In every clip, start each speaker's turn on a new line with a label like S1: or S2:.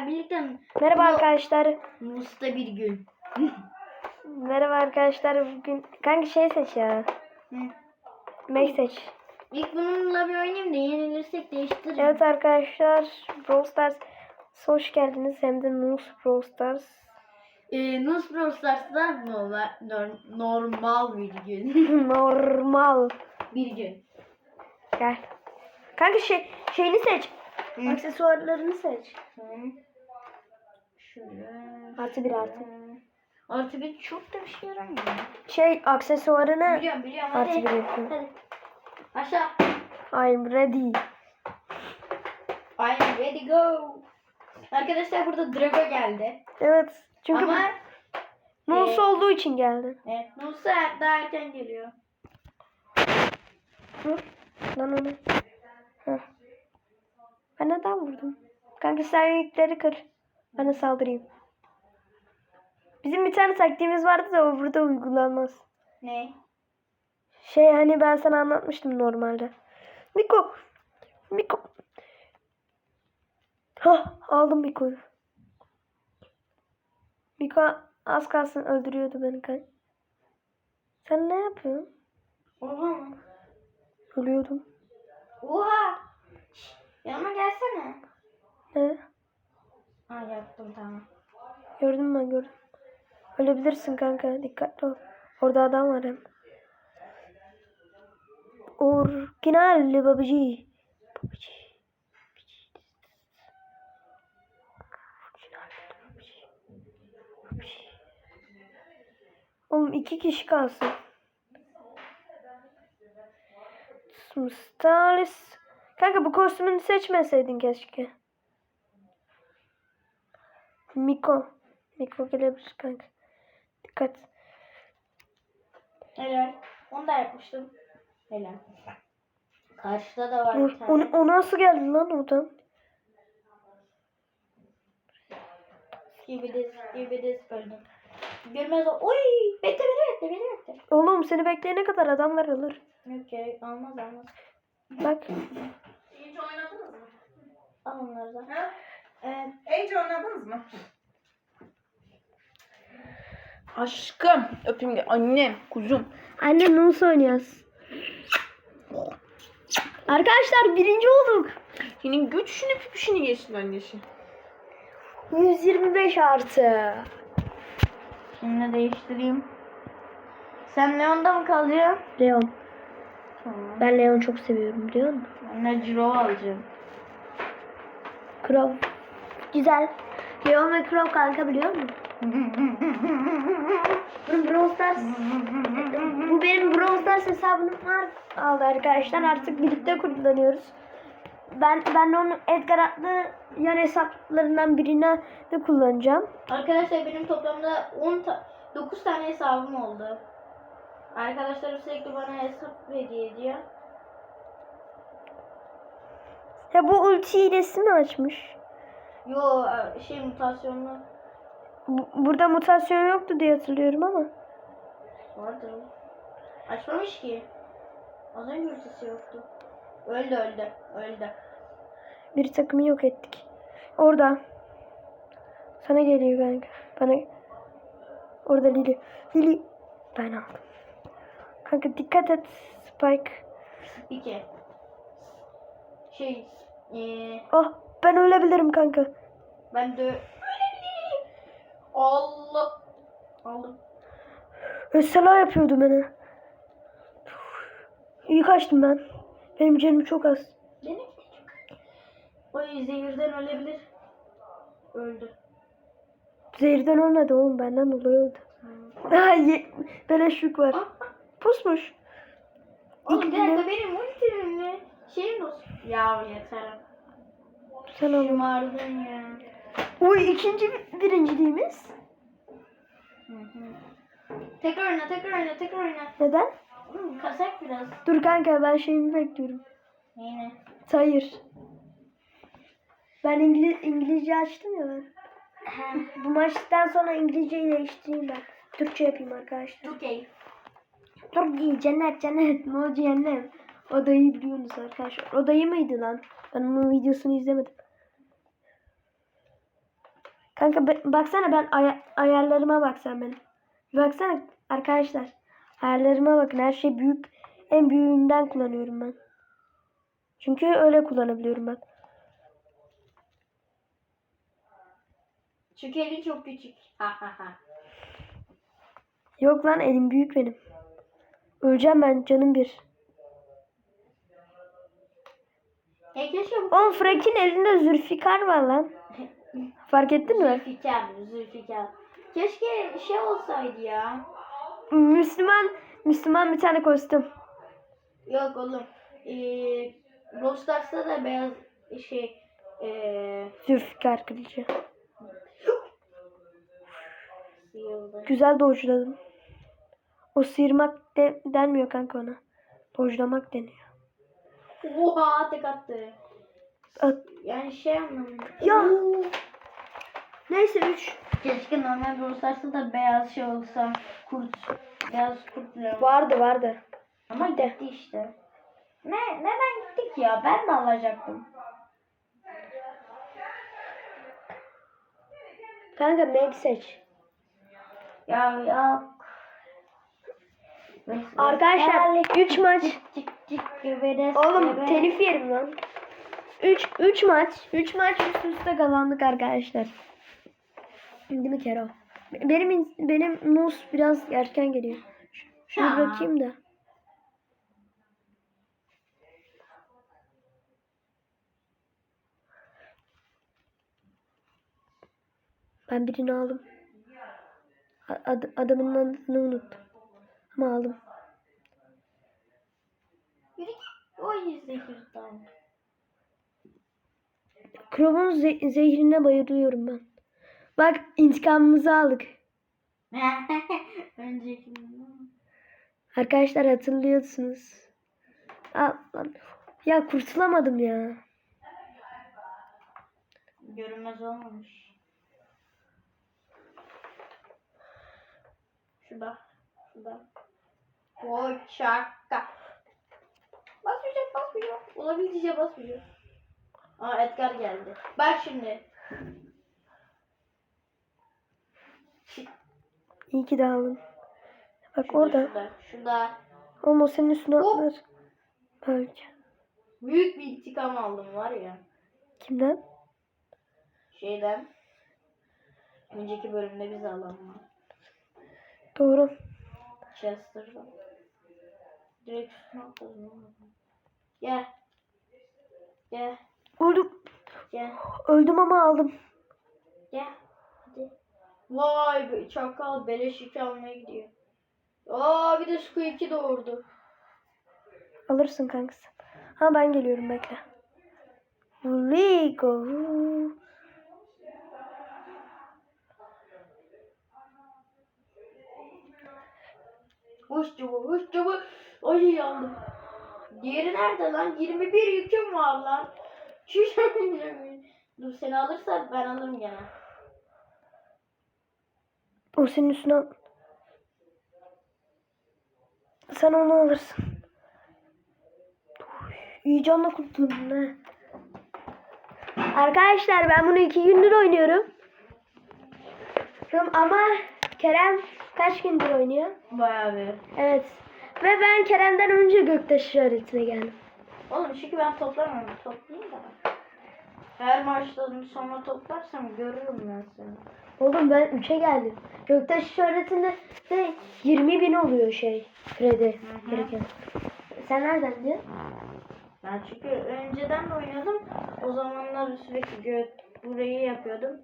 S1: arkadaşlar birlikte
S2: Merhaba
S1: Yo-
S2: arkadaşlar.
S1: Musta bir gün.
S2: Merhaba arkadaşlar. Bugün kanka şey seç ya.
S1: Hı.
S2: Mac seç.
S1: İlk bununla bir oynayayım da yenilirsek değiştiririz.
S2: Evet arkadaşlar. Brawl Stars hoş geldiniz. Hem de Noose Brawl Stars.
S1: Ee, Nus Brawl Stars'ta normal, nor- normal bir gün.
S2: Normal.
S1: bir gün.
S2: Gel. Kanka şey şeyini seç.
S1: Hı.
S2: Aksesuarlarını seç.
S1: Hı.
S2: Artı bir artı.
S1: Artı bir çok da bir şey yaramıyor.
S2: Şey aksesuarını
S1: Biliyorum biliyorum
S2: artı
S1: hadi.
S2: bir.
S1: Hadi. Aşağı.
S2: I'm ready.
S1: I'm ready go. Arkadaşlar burada Drago geldi.
S2: Evet. Çünkü
S1: Ama
S2: Noose
S1: e,
S2: olduğu için geldi.
S1: evet, Musa daha erken geliyor.
S2: Dur. Lan onu. Heh. Ben neden vurdum? Kanka sen yükleri kır. Ben de saldırayım. Bizim bir tane taktiğimiz vardı da o burada uygulanmaz.
S1: Ne?
S2: Şey hani ben sana anlatmıştım normalde. Miko. Miko. Ha aldım Miko'yu. Miko az kalsın öldürüyordu beni kan. Sen ne yapıyorsun?
S1: Oha?
S2: Ölüyordum.
S1: Oha. Şş, Yanıma gelsene.
S2: Ne?
S1: Ha yaptım tamam.
S2: Gördüm ben gördüm. Ölebilirsin kanka dikkatli ol. Orada adam var hem. Orijinal babici. Babici. Oğlum iki kişi kalsın. Mustalis. Kanka bu kostümünü seçmeseydin keşke. Miko. Miko gelebilir kanka. Dikkat.
S1: Helal. Onu da yapmıştım. Helal. Karşıda da var
S2: O,
S1: bir tane.
S2: o, o nasıl geldi lan oradan?
S1: Gibidiz, gibidiz öldüm. Görmez o. Oy! Bekle beni bekle beni bekle.
S2: Oğlum seni bekleyene kadar adamlar alır.
S1: Yok gerek almaz almaz.
S2: Bak.
S3: Hiç oynadınız mı?
S1: Al onları da.
S3: Ha?
S1: Evet.
S3: Age oynadınız mı?
S4: Aşkım öpeyim gel. Annem, kuzum.
S2: Anne nasıl oynuyoruz? Arkadaşlar birinci olduk.
S4: Senin göçünü püpüşünü yesin annesi.
S2: 125 artı.
S1: Şimdi değiştireyim. Sen Leon'da mı kalacaksın?
S2: Leon.
S1: Tamam.
S2: Ben Leon çok seviyorum biliyor musun?
S1: Ben de Ciro alacağım.
S2: Crow. Güzel. Leon ve Crow kanka biliyor musun? Benim Brawl Stars bu benim Brawl Stars hesabım var aldı arkadaşlar artık birlikte kullanıyoruz. Ben ben onu Edgar adlı yan hesaplarından birine de kullanacağım.
S1: Arkadaşlar benim toplamda 10 ta 9 tane hesabım oldu. Arkadaşlarım sürekli bana hesap hediye ediyor.
S2: Ya bu ulti hilesi mi açmış?
S1: Yo şey mutasyonlu
S2: Bu- Burada mutasyon yoktu diye hatırlıyorum ama.
S1: vardı. Açmamış ki. Az önce yoktu. Öldü öldü öldü.
S2: Bir takımı yok ettik. Orada. Sana geliyor kanka. Bana. Orada Lili. Lili. Ben aldım. Kanka dikkat et. Spike.
S1: İki. Şey eee
S2: Ah ben ölebilirim kanka.
S1: ben de Allah aldım.
S2: Yapıyordu beni. İyi kaçtım ben. Benim canım çok az.
S1: Benim. O zehirden ölebilir. Öldü.
S2: Zehirden ölmedi oğlum benden dolayı öldü. Ha ye- beleşlik var. Pusmuş.
S1: Oğlum bir dakika benim ultimimle şeyim olsun. Ya yeter.
S2: Sen alın.
S1: Şımardın ya.
S2: Uy ikinci bir- birinciliğimiz.
S1: Hı hı. Tekrar oyna, tekrar oyna, tekrar oyna.
S2: Neden?
S1: Kasak biraz.
S2: Dur kanka ben şeyimi bekliyorum.
S1: Yine.
S2: Hayır. Ben İngiliz, İngilizce açtım ya ben. Bu maçtan sonra İngilizceyi değiştireyim ben. Türkçe yapayım arkadaşlar.
S1: Okey.
S2: Türkiye cennet cennet cehennem. O dayı biliyorsunuz arkadaşlar. O dayı mıydı lan? Ben onun videosunu izlemedim. Kanka baksana ben aya- ayarlarıma baksan benim. Bir Baksana arkadaşlar. Ayarlarıma bakın her şey büyük. En büyüğünden kullanıyorum ben. Çünkü öyle kullanabiliyorum ben.
S1: Çünkü elin çok küçük.
S2: Yok lan elim büyük benim. Öleceğim ben canım bir.
S1: E
S2: Oğlum Frank'in elinde Zülfikar var lan. Fark ettin mi?
S1: Zülfikar, Zülfikar. Keşke şey olsaydı ya.
S2: Müslüman Müslüman bir tane kostüm.
S1: Yok oğlum. Ee, Brawl Stars'ta da beyaz şey ee,
S2: Zülfikar kılıcı. Güzel dojladım. O sıyırmak de, denmiyor kanka ona. Dojlamak deniyor.
S1: Oha tek attı. Yani şey anlamında.
S2: Ya. Neyse 3.
S1: Keşke normal Brawl Stars'ta da beyaz şey olsa. Kurt. Beyaz kurt bile.
S2: Vardı vardı.
S1: Ama gitti işte. Ne, neden gittik ya? Ben de alacaktım.
S2: Kanka Meg seç.
S1: Ya ya.
S2: Arkadaşlar 3 maç.
S1: Cik cik cik göberes
S2: Oğlum telif yerim lan. 3 3 maç. 3 maç üst üste kazandık arkadaşlar. Değil mi Kero? Benim benim Nus biraz erken geliyor. Şunu bırakayım da. Ben birini aldım. Ad- adamın adını unuttum. Ama aldım.
S1: Git. O yüzde yüz tane.
S2: Krov'un ze- zehrine bayılıyorum ben. Bak intikamımızı aldık.
S1: Önceki.
S2: Arkadaşlar hatırlıyorsunuz. Al lan. Ya kurtulamadım ya.
S1: Görünmez olmamış. Şurada. Şurada. Oy şaka. Basmayacak basmayacak. Olabildiğince basmayacak. Aa Edgar geldi. Bak şimdi.
S2: İyi ki de aldın. Bak
S1: Şurada,
S2: orada.
S1: Şurada. Şurada.
S2: Ama senin üstüne atlar. Belki.
S1: Büyük bir intikam aldım var ya.
S2: Kimden?
S1: Şeyden. Önceki bölümde bizi alan var.
S2: Doğru.
S1: Chester'dan. Direkt üstüne atladım. Gel. Gel.
S2: Öldüm.
S1: Gel.
S2: Öldüm ama aldım.
S1: Gel. Hadi. Vay be çakal beleş yükü almaya gidiyor. Aa bir de Squeak'i doğurdu.
S2: Alırsın kankası. Ha ben geliyorum bekle. Rico.
S1: Hoş çubuğu, hoş çubuğu. Ay yandım. Diğeri nerede lan? 21 yüküm var lan. Şu Dur seni alırsa ben alırım gene.
S2: O senin üstüne al. Sen onu alırsın. İyi canla kurtuldun ha. Arkadaşlar ben bunu iki gündür oynuyorum. Ama Kerem kaç gündür oynuyor?
S1: Bayağı bir.
S2: Evet. Ve ben Kerem'den önce göktaş işaretine geldim.
S1: Oğlum çünkü ben toplamam. Toplayayım da. Her maçtan sonra toplarsam görürüm ben seni.
S2: Oğlum ben 3'e geldim. Göktaş işaretinde de 20 bin oluyor şey. Kredi
S1: hı.
S2: gereken. Sen nereden diyor?
S1: Ben çünkü önceden de oynuyordum. O zamanlar sürekli gö burayı yapıyordum.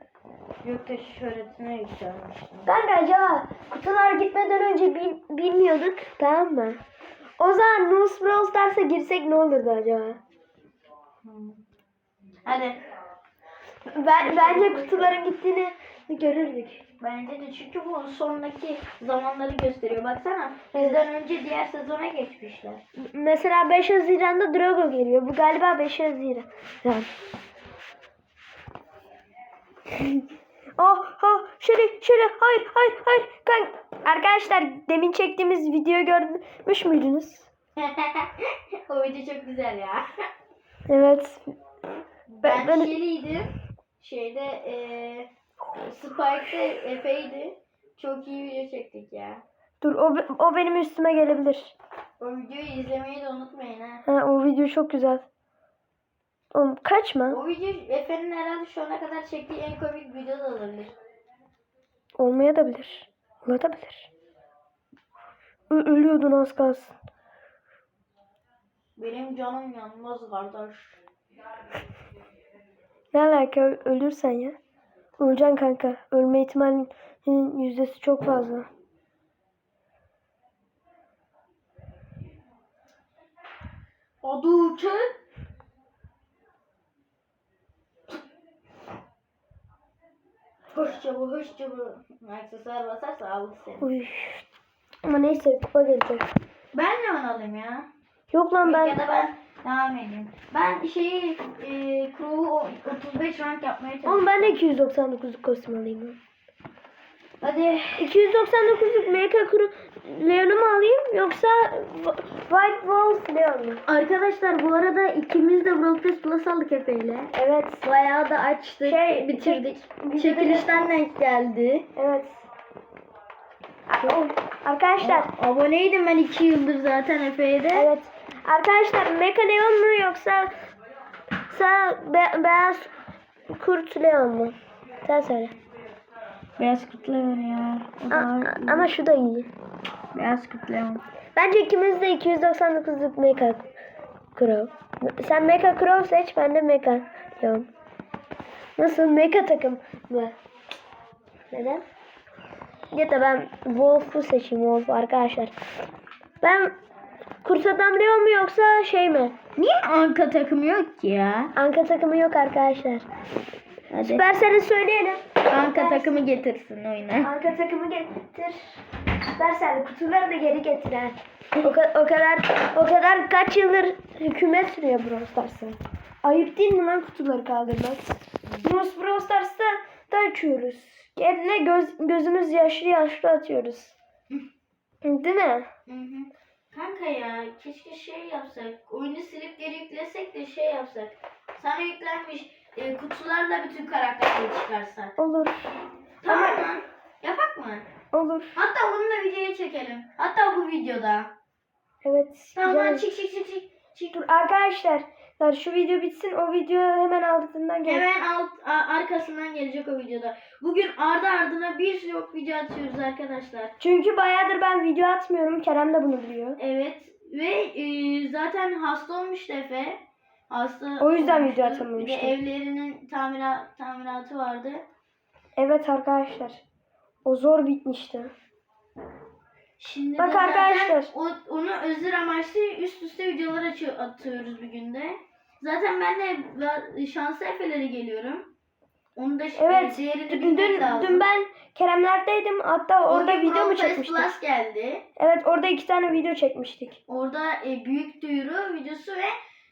S1: Göktaşı şöhretine yükselmiştim.
S2: Kanka acaba kutular gitmeden önce bil- bilmiyorduk tamam mı? O zaman Nus Brawl Stars'a girsek ne olurdu acaba?
S1: Hadi.
S2: Ben, bence kutuların gittiğini görürdük.
S1: Bence de çünkü bu sonraki zamanları gösteriyor. Baksana bizden önce diğer sezona geçmişler.
S2: Mesela 5 Haziran'da Drago geliyor. Bu galiba 5 Haziran. oh oh şöyle şöyle hayır hayır hayır. Kan Arkadaşlar demin çektiğimiz videoyu görmüş müydünüz?
S1: o video çok güzel ya.
S2: Evet.
S1: Ben,
S2: Ben-
S1: Şeli'ydim. Şeyde eee Spike'de Efe'ydi. Çok iyi video çektik ya.
S2: Dur o, o benim üstüme gelebilir.
S1: O videoyu izlemeyi de unutmayın ha.
S2: Ha, o video çok güzel. Oğlum kaçma.
S1: O video Efe'nin herhalde şu ana kadar çektiği en komik video da olabilir.
S2: Olmaya da bilir. Olabilir. Ö- ölüyordun az kalsın.
S1: Benim canım yanmaz kardeş.
S2: Ne alaka ölürsen ya. Öleceksin kanka. Ölme ihtimalinin yüzdesi çok fazla.
S1: Adı Uçan. Hoşça bu, hoşça bu. Aksesuar basarsa aldı seni.
S2: Uy. Ama neyse kupa gelecek.
S1: Ben ne onu alayım ya?
S2: Yok lan
S1: Ya
S2: ben
S1: da ben devam edeyim. Ben şeyi e, Crew'u 35 rank yapmaya çalışıyorum.
S2: Oğlum ben de 299'luk kostüm alayım.
S1: Hadi
S2: 299'luk Mecha Crew Leon'u mu alayım yoksa White Wolf Leon mu?
S1: Arkadaşlar bu arada ikimiz de Brawl Pass Plus aldık Efe'yle.
S2: Evet.
S1: Bayağı da açtık,
S2: Şey,
S1: bitirdik.
S2: videoda-
S1: Çekilişten denk geldi.
S2: Evet. Oh, Arkadaşlar
S1: Aboneydim ben 2 yıldır zaten Efe'ye de.
S2: Evet. Arkadaşlar Mecha Leon mu yoksa sa be- beyaz kurt Leon mu? Sen söyle.
S1: Beyaz kutluyor ya. O da
S2: ama şu da iyi.
S1: beyaz kutluyor.
S2: Bence ikimiz de 299'luk Mecha Crow. Sen Mecha Crow seç, ben de Mecha Leon. Nasıl Mecha takım mı? Neden? Ya da ben Wolf'u seçeyim Wolf'u arkadaşlar. Ben Kurt Adam Leon mu yoksa şey mi?
S1: Niye Anka takımı yok ki ya?
S2: Anka takımı yok arkadaşlar.
S1: Hadi.
S2: Süperseli söyleyelim.
S1: Anka takımı getirsin oyuna.
S2: Arka takımı getir. Süpersel kutuları da geri getir ha. O, ka- o kadar o kadar kaç yıldır hükümet sürüyor Brawl Stars'a. Ayıp değil mi lan kutuları kaldırmak? Biz Brawl Stars'ta da açıyoruz. Kendine göz, gözümüz yaşlı yaşlı atıyoruz. Değil mi?
S1: Hı hı. Kanka ya keşke şey yapsak. Oyunu silip geri yüklesek de şey yapsak. Sana yüklenmiş e, kutularla bütün karakterleri çıkarsak.
S2: Olur.
S1: Tamam mı? Yapak mı?
S2: Olur.
S1: Hatta bununla videoya çekelim. Hatta bu videoda.
S2: Evet.
S1: Tamam
S2: güzel.
S1: çık çık çık çık. çık.
S2: Dur arkadaşlar. lan Şu video bitsin. O video hemen altından gel.
S1: Hemen alt a- arkasından gelecek o videoda. Bugün ardı ardına bir sürü video atıyoruz arkadaşlar.
S2: Çünkü bayağıdır ben video atmıyorum. Kerem de bunu biliyor.
S1: Evet ve e, zaten hasta olmuştu Efe. Hasta
S2: O yüzden
S1: olmuştu.
S2: video
S1: Bir de
S2: atamamıştı.
S1: evlerinin tamirat, tamiratı vardı.
S2: Evet arkadaşlar. O zor bitmişti.
S1: Şimdi
S2: Bak
S1: de zaten
S2: arkadaşlar.
S1: o, onu özür amaçlı üst üste videolar açıyor, atıyoruz bir günde. Zaten ben de ba- şanslı Efe'lere geliyorum. Onu da ş-
S2: Evet. Dün,
S1: bilmek
S2: dün,
S1: lazım.
S2: dün ben Keremlerdeydim. Hatta
S1: O
S2: orada
S1: gün
S2: video mu
S1: Brawl Pass
S2: çekmiştik?
S1: Plus geldi.
S2: Evet orada iki tane video çekmiştik.
S1: Orada e, büyük duyuru videosu ve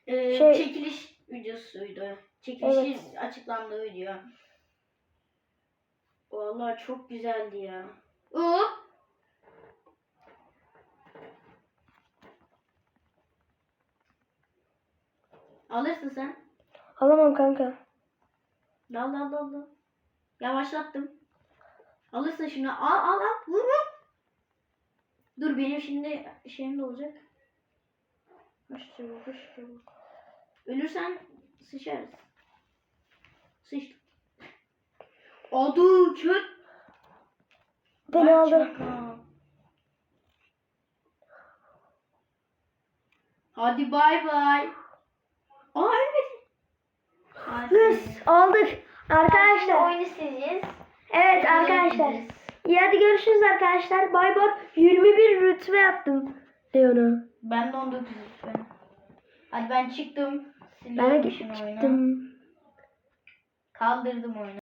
S1: e,
S2: Şey-
S1: çekiliş videosuydu. Çekilişin
S2: Evet.
S1: açıklandığı video. Vallahi çok güzeldi ya. Hop. Alırsın sen.
S2: Alamam kanka.
S1: Dal dal dal dal. Yavaşlattım. Alırsın şimdi. Al al al. Vur vur. Dur benim şimdi şeyim de olacak. Koş çabuk. Ölürsen sıçarız. Sıçtık. Adı çöt.
S2: Beni
S1: Vay
S2: aldı.
S1: Hadi bay bay. Aa ölmedi.
S2: Yes, aldık. Arkadaşlar.
S1: oyunu sileceğiz.
S2: Evet arkadaşlar. İyi hadi görüşürüz arkadaşlar. Bay bay. 21 rütbe yaptım. Leon'a.
S1: Ben de 19 lütfen. Hadi ben çıktım.
S2: Ben
S1: Siliyorum
S2: de
S1: şimdi oyunu.
S2: çıktım.
S1: Kaldırdım oyunu.